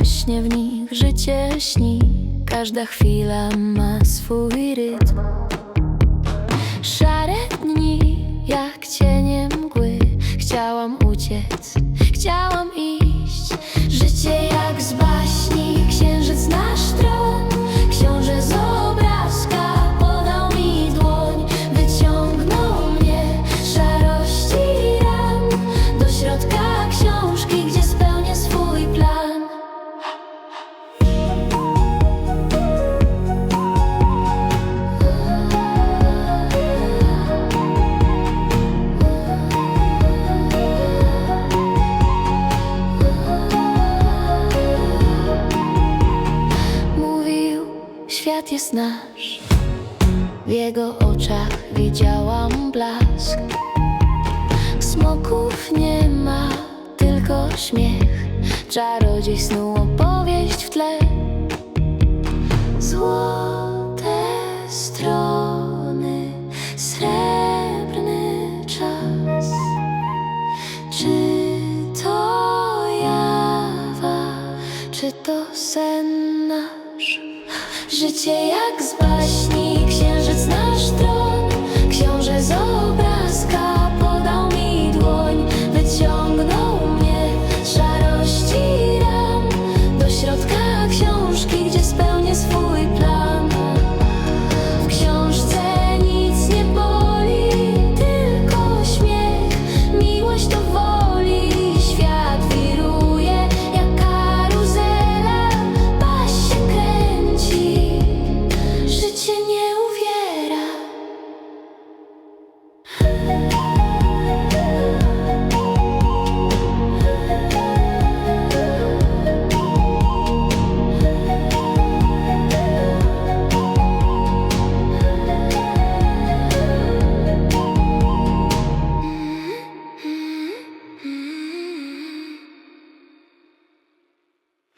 właśnie w nich życie śni. Każda chwila ma swój rytm. Szare dni jak cienie mgły. Chciałam uciec, chciałam iść. Życie jak zbyt świat jest nasz. W jego oczach widziałam blask. Smoków nie ma, tylko śmiech. Czarodziej snu opowieść w tle. Złote strony, srebrny czas. Czy to jawa, czy to sen nasz? Życie jak z baśni.